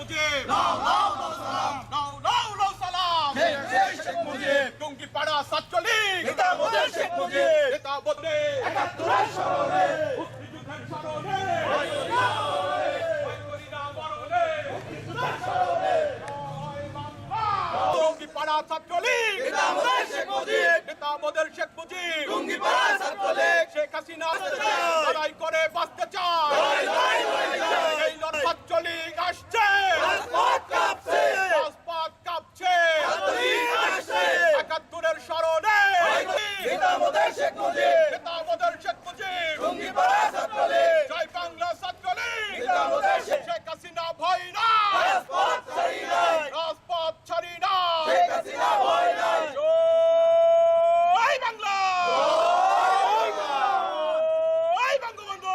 মুজিব লাও লাও সালাম। লাও লাও লাও সালাম। শেখ মুজিব। টুঙ্গি পাড়া ছাত্রলীগ নেতা শেখ মুজিব। নেতা বদলে একাত্তরের স্মরণে। মুক্তিযুদ্ধের স্মরণে। করিনা মরণে। টুঙ্গি পাড়া ছাত্রলীগ নেতা মোদের শেখ মুজিব। নেতা বদল শেখ মুজিব। টুঙ্গিপাড়া ছাত্রলীগ শেখ হাসিনা। লড়াই করে বাঁচতে চায় লড়াই, লড়াই, লড়াই চাই। এই লড়াই ছাত্রলীগ আসছে রাজপথ কাঁপছে রাজপথ কাঁপছে ছাত্রলীগ আসছে। একাত্তরের স্মরণে নেতা মোদের শেখ মুজিব নেতা বদল শেখ মুজিব টুঙ্গিপাড়া ছাত্রলীগ জয় বাংলা ছাত্রলীগ নেতা মোদের শেখ শেখ হাসিনা ভয় না রাজপথ ছাড়ি নাই রাজপথ ছাড়ি না শেখ হাসিনা ভয় নাই জয় বাংলা জয় বঙ্গবন্ধু